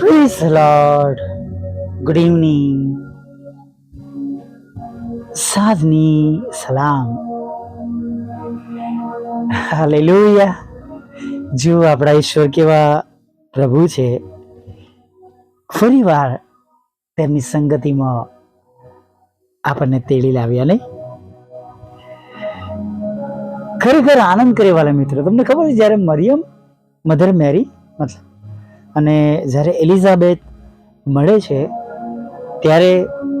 The Lord. Good evening. સાંજની સલામ hallelujah જો આપણા ઈશ્વર કેવા પ્રભુ છે, ફરીવાર તેમની સંગતિમાં આપણને તેડી લાવ્યા નહીં? ખરેખર આનંદ કરે વાલા મિત્રો. તમને ખબર છે જ્યારે મરિયમ, મધર મેરી, મતલબ અને જ્યારે એલિઝાબેથ મળે છે, ત્યારે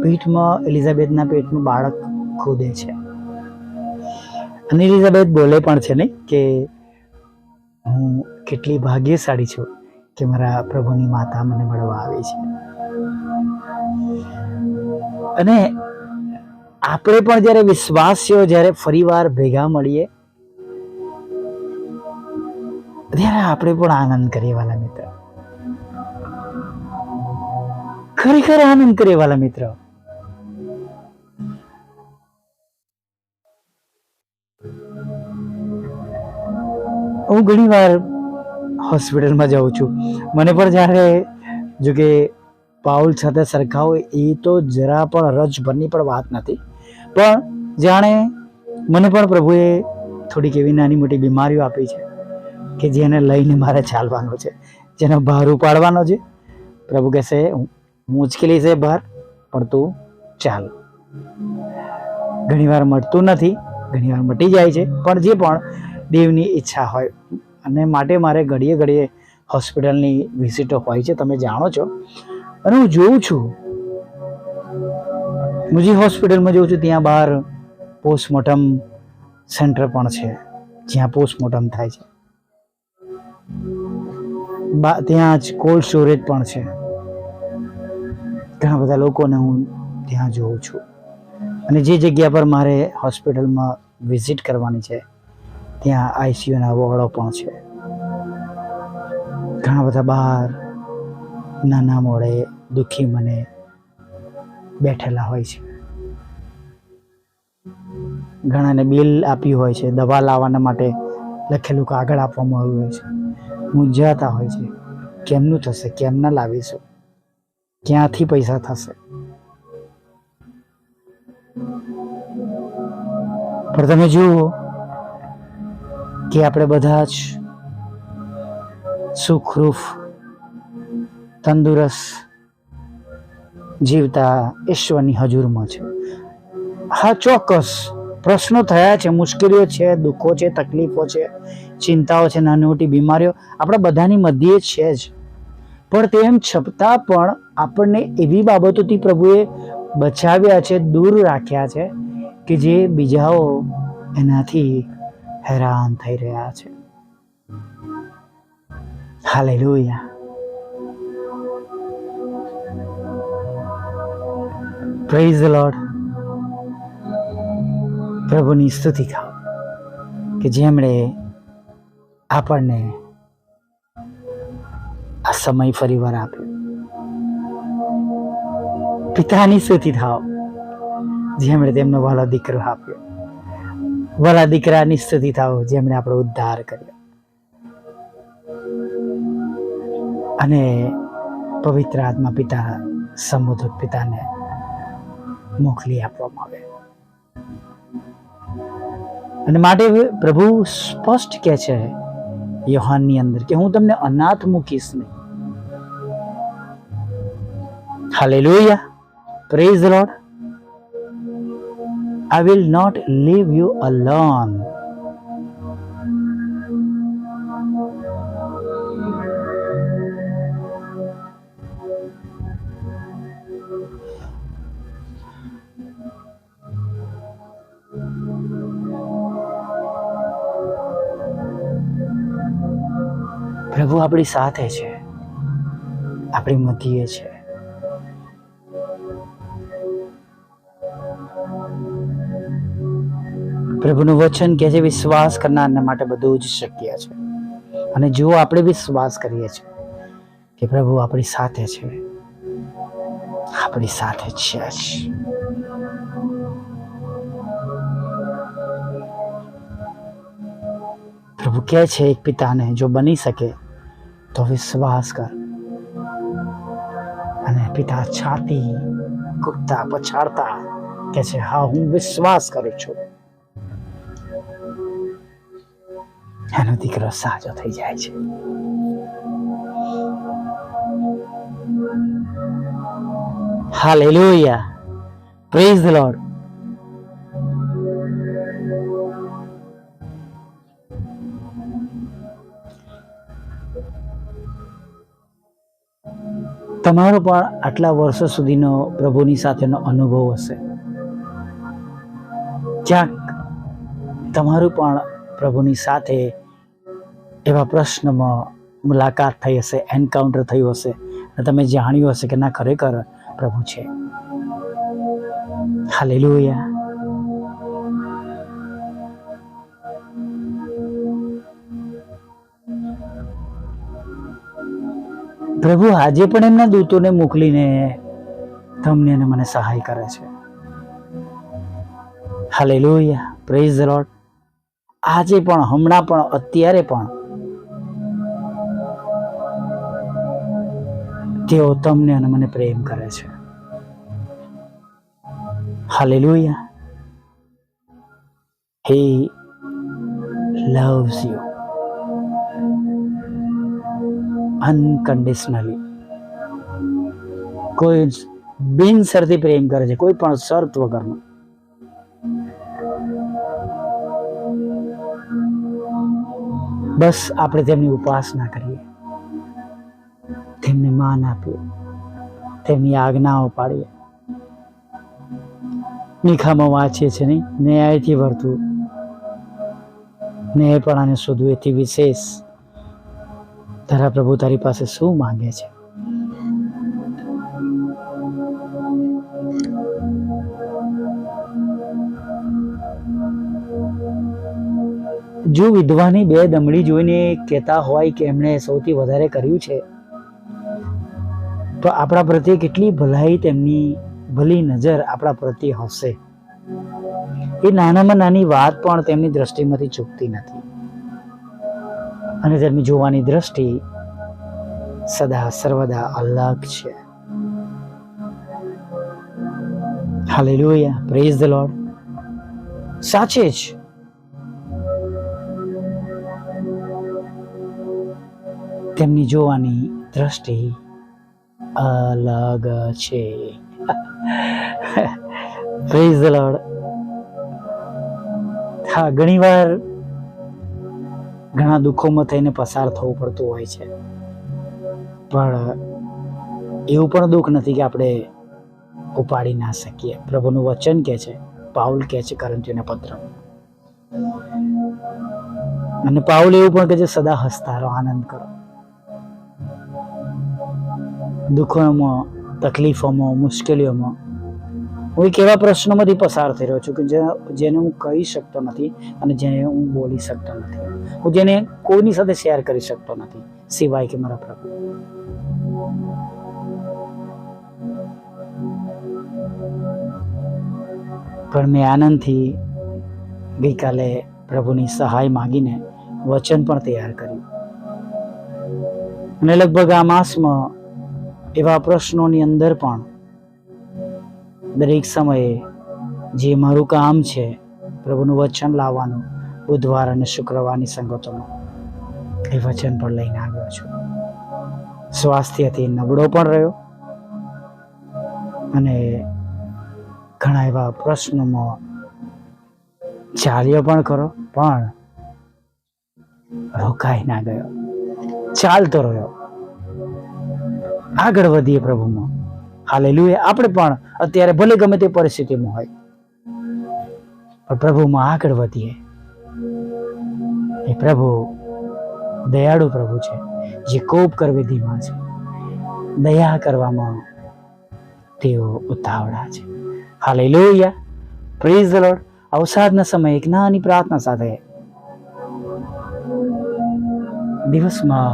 પીઠમાં એલિઝાબેથના પેટનું બાળક ખોદે છે. અને એલિઝાબેથ બોલે પણ છે નહીં કે હું કેટલી ભાગ્યશાળી છું કે મારા પ્રભુની માતા મને મળવા આવી છે. અને આપણે પણ જ્યારે વિશ્વાસીઓ જ્યારે ફરીવાર ભેગા મળીએ, ત્યારે આપણે પણ આનંદ કરીએ વાલા મિત્ર. ખરેખર આનંદ કરે વાલા મિત્ર. હું ઘણી વાર હોસ્પિટલમાં જાઉં છું. મને પણ જ્યારે જો કે પાઉલ સાથે હોય એ તો જરા પણ રજભરની પણ વાત નથી. પણ જાણે મને પણ પ્રભુએ થોડીક એવી નાની મોટી બીમારીઓ આપી છે કે જેને લઈને મારે ચાલવાનું છે. જેનો ભાર ઉપાડવાનો છે. પ્રભુ કહેશે મુશ્કેલી છે બહાર, પણ તું ચાલ. ઘણીવાર મળતું નથી, ઘણીવાર મટી જાય છે, પણ જે પણ દેવની ઈચ્છા હોય, અને માટે મારે ઘડીએ ઘડીએ હોસ્પિટલની વિઝિટો હોય છે, તમે જાણો છો. અને હું જોઉં છું, હું જે હોસ્પિટલમાં જોઉં છું, ત્યાં બહાર પોસ્ટમોર્ટમ સેન્ટર પણ છે, જ્યાં પોસ્ટમોર્ટમ થાય છે. ત્યાં જ કોલ્ડ સ્ટોરેજ પણ છે. ઘણા બધા લોકોને હું ત્યાં જોઉં છું. અને જે જગ્યા પર મારે હોસ્પિટલમાં વિઝિટ કરવાની છે, ત્યાં આઈસીયુના વોર્ડો પણ છે. ઘણા બધા બહાર, નાના મોડે દુઃખી મને બેઠેલા હોય છે. ઘણાને બિલ આપ્યું હોય છે, દવા લાવવાના માટે લખેલું કાગળ આપવામાં આવ્યું હોય છે. મૂંઝાતા હોય છે, કેમનું થશે, કેમ ના લાવીશું? ક્યાંથી પૈસા થશે? પણ તમે જુઓ કે આપણે બધા જ સુખરૂપ તંદુરસ્ત જીવતા ઈશ્વરની હજુરમાં છે. હા, ચોક્કસ. પ્રશ્નો થયા છે, મુશ્કેલીઓ છે, દુઃખો છે, તકલીફો છે, ચિંતાઓ છે નાની મોટી બીમારીઓ. આપણા બધાની મધ્યે છે જ. પણ તેમ છતાં પણ આપણને એવી બાબતોથી પ્રભુએ બચાવ્યા છે, દૂર રાખ્યા છે કે જે બીજાઓ એનાથી હેરાન થઈ રહ્યા છે. હાલેલુયા. પ્રેઝ ધ લોર્ડ પ્રભુની સ્તુતિ થાવ કે જેમણે આપણને આ સમય ફરીવાર આપ્યો. પિતાની સ્તુતિ થાવ. જેમણે તેમનો વાલો દીકરો આપ્યો. વાલા દીકરાની સ્તુતિ થાવ જેમણે આપણો ઉદ્ધાર કર્યો. અને પવિત્ર આત્મા પિતા સમુદ્ર પિતાને મોકલી આપવામાં આવે. અને માટે પ્રભુ સ્પષ્ટ કહે છે, યોહાનની અંદર કે હું તમને અનાથ મૂકીશ નહીં. Hallelujah. Praise Lord I will not leave you alone. પ્રભુ આપણી સાથે છે આપણી મધ્યે છે પ્રભુનું વચન કે છે વિશ્વાસ કરનારને માટે બધું જ શક્ય છે. અને જો આપણે વિશ્વાસ કરીએ છીએ કે પ્રભુ આપણી સાથે છે. આપણી સાથે છે જ. પ્રભુ કહે છે એક પિતાને, જો બની શકે તો વિશ્વાસ કર. અને પિતા છાતી કૂદતા પછાડતા કે છે, હા, હું વિશ્વાસ કરું છું. એનો દીકરો સાજો થઈ જાય છે. હાલેલુયા. પ્રેઝ ધ લોર્ડ તમારો પણ આટલા વર્ષો સુધીનો પ્રભુની સાથેનો અનુભવ હશે. ક્યાંક તમારું પણ પ્રભુની સાથે એવા પ્રશ્નમાં મુલાકાત થઈ હશે એન્કાઉન્ટર થયું હશે અને તમે જાણ્યું હશે કે ના, ખરેખર પ્રભુ છે. હાલેલુયા પ્રભુ આજે પણ એમના દૂતોને મોકલીને તમને અને મને સહાય કરે છે. હાલેલુયા. પ્રેઝ ધ લોર્ડ આજે પણ, હમણાં પણ, અત્યારે પણ તેઓ તમને અને મને પ્રેમ કરે છે. હાલે લોહિયા હે loves you અનકન્ડિશનલી કોઈ જ બિનશરતી પ્રેમ કરે છે, કોઈ પણ શરત વગરનો. બસ આપણે તેમની ઉપાસના કરીએ. તેમને માન આપીએ. તેમની આજ્ઞાઓ પાડીએ. નિખામાં વાંચીએ છીએ નહીં, ન્યાયથી વર્તવું. ન્યાયપણાને શોધવું એથી વિશેષ. તારા પ્રભુ તારી પાસે શું માંગે છે? જો વિધવાની બે દમડી જોઈને કહેતા હોય કે એમણે સૌથી વધારે કર્યું છે. તો આપણા પ્રત્યે કેટલી ભલાઈ તેમની ભલી નજર આપણા પ્રત્યે હશે. એ નાનામાં નાની વાત પણ તેમની દ્રષ્ટિમાંથી ચૂકતી નથી. અને તેમની જોવાની દ્રષ્ટિ સદા સર્વદા અલગ છે. હાલેલુયા. પ્રેઝ ધ લોર્ડ સાચે જ તેમની જોવાની દ્રષ્ટિ અલગ છે. પ્રેઝ લોર્ડ હા, ઘણીવાર ઘણા દુઃખોમાં થઈને પસાર થવું પડતું હોય છે. પણ એવું પણ દુઃખ નથી કે આપણે ઉપાડી ના શકીએ. પ્રભુનું વચન કે છે, પાઉલ કે છે કરંતીઓના પત્ર. અને પાઉલ એવું પણ કે છે, સદા હસતા રહો, આનંદ કરો. દુઃખોમાં, તકલીફોમાં, મુશ્કેલીઓમાં. હું એક એવા પ્રશ્નોમાંથી પસાર થઈ રહ્યો છું કે જેને હું કહી શકતો નથી અને જેને હું બોલી શકતો નથી. હું જેને કોઈની સાથે શેર કરી શકતો નથી, સિવાય કે મારા પ્રભુ. પણ મેં આનંદથી ગઈકાલે પ્રભુની સહાય માંગીને વચન પણ તૈયાર કર્યું. અને લગભગ આ માસમાં એવા પ્રશ્નોની અંદર પણ દરેક સમયે જે મારું કામ છે, પ્રભુનું વચન લાવવાનું, બુધવાર અને શુક્રવારની સંગતોમાં, એ વચન પણ લઈને આવ્યો છું. સ્વાસ્થ્યથી નબળો પણ રહ્યો અને ઘણા એવા પ્રશ્નોમાં ચાલ્યો પણ ખરો, પણ રોકાઈ ના ગયો. ચાલતો રહ્યો. આગળ વધીએ પ્રભુમાં. હાલેલુએ આપણે પણ અત્યારે ભલે ગમે તે પરિસ્થિતિમાં હોય, પણ પ્રભુમાં આગળ વધીએ. એ પ્રભુ દયાળુ પ્રભુ છે, જે કોપ કરવી ધીમા છે. દયા કરવામાં તેઓ ઉતાવળા છે. હાલેલુયા. પ્રેઝ ધ લોર્ડ અવસાદના સમયે એક નાની પ્રાર્થના સાથે દિવસમાં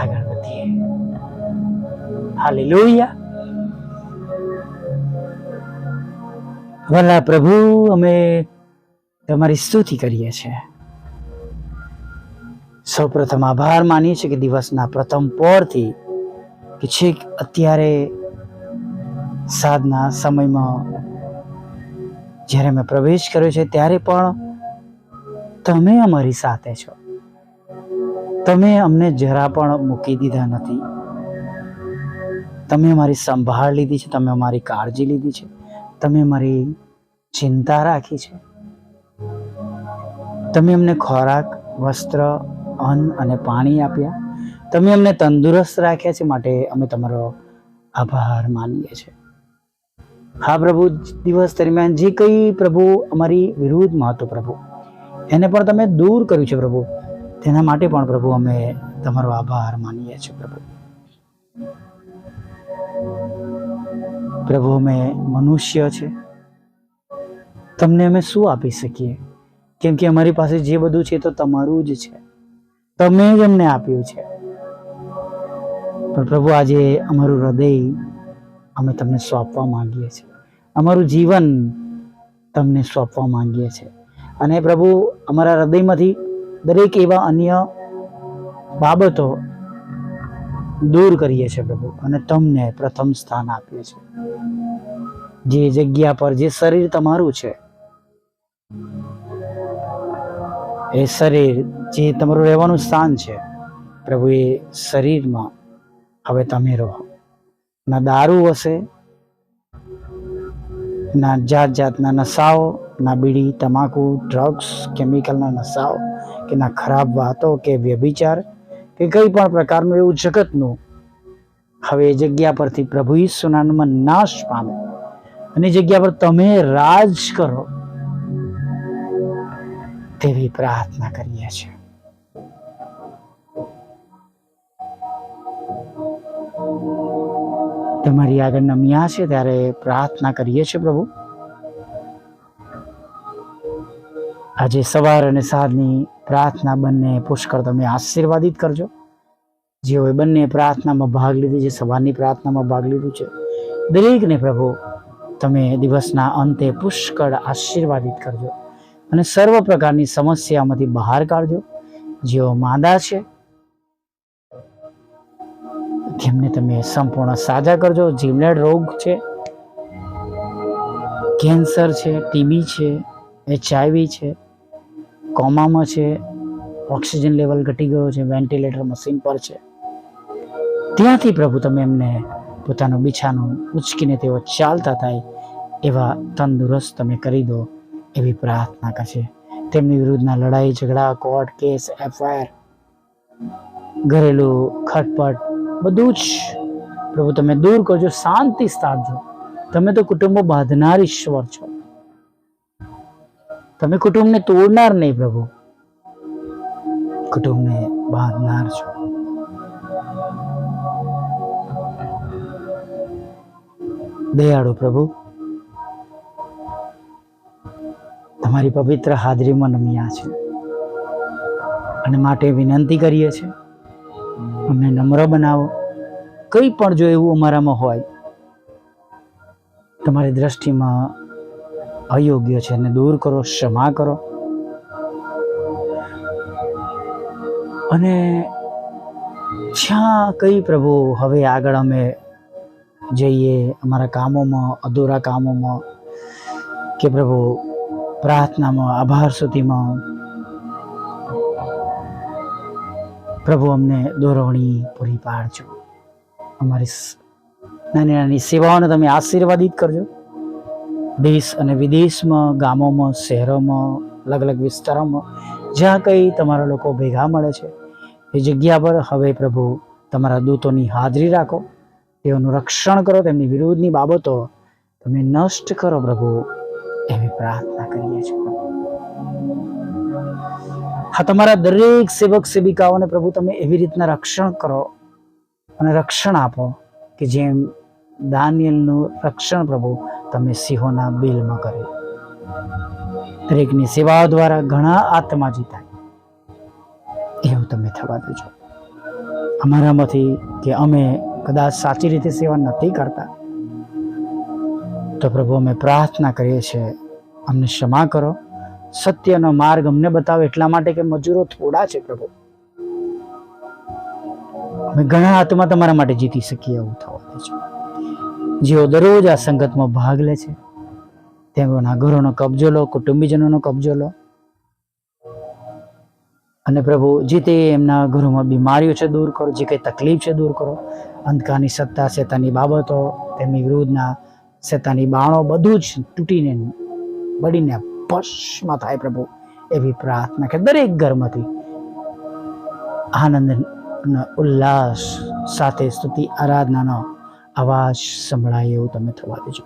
આગળ હાલેલુયા. ભલા પ્રભુ, અમે તમારી સ્તુતિ કરીએ છીએ. સૌપ્રથમ આભાર માનીએ છીએ કે દિવસના પ્રથમ પોરથી કે છેક અત્યારે સાધના સમયમાં જ્યારે મેં પ્રવેશ કર્યો છે ત્યારે પણ તમે અમારી સાથે છો. તમે અમને જરા પણ મૂકી દીધા નથી. તમે અમારી સંભાળ લીધી છે, તમે અમારી કાળજી લીધી છે, તમે અમારી ચિંતા રાખી છે. તમે અમને ખોરાક, વસ્ત્ર, અન્ન અને પાણી આપ્યા. તમે અમને તંદુરસ્ત રાખ્યા છે માટે અમે તમારો આભાર માનીએ છીએ. હા પ્રભુ, દિવસ દરમિયાન જે કંઈ પ્રભુ અમારી વિરુદ્ધમાં હતું પ્રભુ, એને પણ તમે દૂર કર્યું છે પ્રભુ. તેના માટે પણ પ્રભુ અમે તમારો આભાર માનીએ છીએ પ્રભુ. પ્રભુ, અમે મનુષ્ય છે. તમને અમે શું આપી શકીએ? કેમ કે અમારી પાસે જે બધું છે તો તમારું જ છે. તમે જ અમને આપ્યું છે. પણ પ્રભુ, આજે અમારું હૃદય અમે તમને સોંપવા માંગીએ છીએ. અમારું જીવન તમને સોંપવા માંગીએ છીએ. અને પ્રભુ, અમારા હૃદયમાંથી દરેક એવા અન્ય બાબતો દૂર કરીએ છીએ પ્રભુ અને તમને પ્રથમ સ્થાન આપીએ છીએ. જે જગ્યા પર જે શરીર તમારું છે, એ શરીર જે તમારું રહેવાનું સ્થાન છે, પ્રભુ, એ શરીરમાં હવે તમે રહો. ના દારૂ હશે ના જાત જાતના નશાઓ, ના બીડી, તમાકુ ડ્રગ્સ કેમિકલના નશાઓ, કે ના ખરાબ વાતો કે વ્યભિચાર કે કંઈ પણ પ્રકારનું એવું જગતનું, હવે એ જગ્યા પરથી પ્રભુ નામમાં નાશ પામે. અને જગ્યા પર તમે રાજ કરો, તેવી પ્રાર્થના કરીએ છીએ. તમારી આગળ નમ્યા છે ત્યારે પ્રાર્થના કરીએ છીએ પ્રભુ. આજે સવાર અને સાંજની પ્રાર્થના બંને પુષ્કળ તમે આશીર્વાદિત કરજો. જેઓએ બંને પ્રાર્થનામાં ભાગ લીધી છે, સવારની પ્રાર્થનામાં ભાગ લીધું છે, દરેકને પ્રભુ તમે દિવસના અંતે પુષ્કળ આશીર્વાદિત કરજો અને સર્વ પ્રકારની સમસ્યામાંથી બહાર કાઢજો. જેઓ માંદા છે જેમને તમે સંપૂર્ણ સાજા કરજો. જીવલેણ રોગ છે, કેન્સર છે, ટીબી છે, એચઆઈવી છે કોમામાં છે, ઓક્સિજન લેવલ ઘટી ગયો છે, વેન્ટિલેટર મશીન પર છે. ત્યાંથી પ્રભુ તમે એમને પોતાનું બિછાનું ઉચકીને તેઓ ચાલતા થાય એવા તંદુરસ્ત તમે કરી દો એવી પ્રાર્થના કરશે તેમની વિરુદ્ધના લડાઈ, ઝઘડા, કોર્ટ કેસ, એફઆઈઆર, ઘરેલું ખટપટ, બધું જ પ્રભુ તમે દૂર કરજો, શાંતિ સ્થાપજો. તમે તો કુટુંબો બાંધનાર ઈશ્વર છો. તમે કુટુંબને તોડનાર નહીં પ્રભુ. કુટુંબને બાંધનાર છો. દયાળો પ્રભુ, તમારી પવિત્ર હાજરીમાં નમ્યા છે અને માટે વિનંતી કરીએ છીએ, અમને નમ્ર બનાવો. કંઈ પણ જો એવું અમારામાં હોય, તમારી દ્રષ્ટિમાં અયોગ્ય છે એને દૂર કરો, ક્ષમા કરો. અને જ્યાં કઈ પ્રભુ, હવે આગળ અમે જઈએ અમારા કામોમાં, અધૂરા કામોમાં, કે પ્રભુ પ્રાર્થનામાં, આભાર સુધીમાં, પ્રભુ અમને દોરવણી પૂરી પાડજો. અમારી નાની નાની સેવાઓને તમે આશીર્વાદિત કરજો. દેશ અને વિદેશમાં, ગામોમાં, શહેરોમાં અલગ અલગ વિસ્તારોમાં જ્યાં કંઈ તમારા લોકો ભેગા મળે છે, એ જગ્યા પર હવે પ્રભુ તમારા દૂતોની હાજરી રાખો, તેઓનું રક્ષણ કરો, તેમની વિરુદ્ધની બાબતો તમે નષ્ટ કરો પ્રભુ, એવી પ્રાર્થના કરીએ છીએ. હા, તમારા દરેક સેવક સેવિકાઓને પ્રભુ તમે એવી રીતના રક્ષણ કરો અને રક્ષણ આપો કે જેમ દાનિયલનું રક્ષણ પ્રભુ તમે સિંહોના બિલમાં કર્યું દરેકની સેવાઓ દ્વારા ઘણા આત્મા જીતાય. એવું તમે થવા દેજો. અમારામાંથી કે અમે કદાચ સાચી રીતે સેવા નથી કરતા, તો પ્રભુ અમે પ્રાર્થના કરીએ છીએ, અમને ક્ષમા કરો. સત્યનો માર્ગ અમને બતાવો એટલા માટે કે મજૂરો થોડા છે પ્રભુ. અમે ઘણા હાથમાં તમારા માટે જીતી શકીએ એવું થવા દેજો. જેઓ દરરોજ આ સંગતમાં ભાગ લે છે, તેમના ઘરોનો કબજો લો, કુટુંબીજનોનો કબજો લો. અને પ્રભુ, જે તે એમના ઘરોમાં બીમારીઓ છે, દૂર કરો, જે કંઈ તકલીફ છે, દૂર કરો. અંધકારની સત્તા, શેતાની બાબતો, તેમની વિરુદ્ધના શેતાની બાણો, બધું જ તૂટીને, બળીને ભસ્મ થાય પ્રભુ, એવી પ્રાર્થના કે દરેક ઘરમાંથી આનંદ ઉલ્લાસ સાથે સ્તુતિ, આરાધનાનો અવાજ સંભળાય એવું તમે થવા દેજો.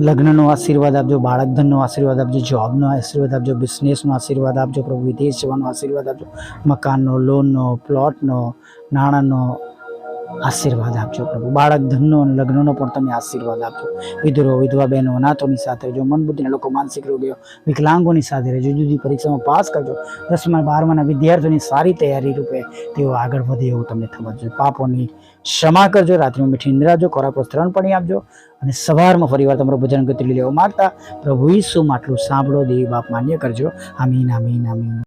લગ્નનો આશીર્વાદ આપજો બાળક ધનનો આશીર્વાદ આપજો, જોબનો આશીર્વાદ આપજો, બિઝનેસનો આશીર્વાદ આપજો, પ્રભુ વિદેશ જવાનો આશીર્વાદ આપજો, મકાનનો, લોનનો, પ્લોટનો, નાણાંનો આશીર્વાદ આપજો પ્રભુ. બાળક ધનનો અને લગ્નનો પણ તમે આશીર્વાદ આપજો. વિધુરો, વિધવા બહેનો, અનાથોની સાથે રહેજો મન બુદ્ધિના લોકો, માનસિક રોગીઓ, વિકલાંગોની સાથે રહેજો જુદી જુદી પરીક્ષામાં પાસ કરજો. દસમા, બારમાના વિદ્યાર્થીઓની સારી તૈયારી રૂપે તેઓ આગળ વધે એવું તમને થવા પાપોની ક્ષમા કરજો, રાત્રિમાં મીઠી નિંદ્રાજો ખોરાક ત્રણ પાણી આપજો અને સવારમાં ફરીવાર તમારું ભજન ગતિ લેવા માગતા પ્રભુ ઈસુ માટલું સાંભળો, દેવી બાપ માન્ય કરજો. આમીન આમીન આમીન.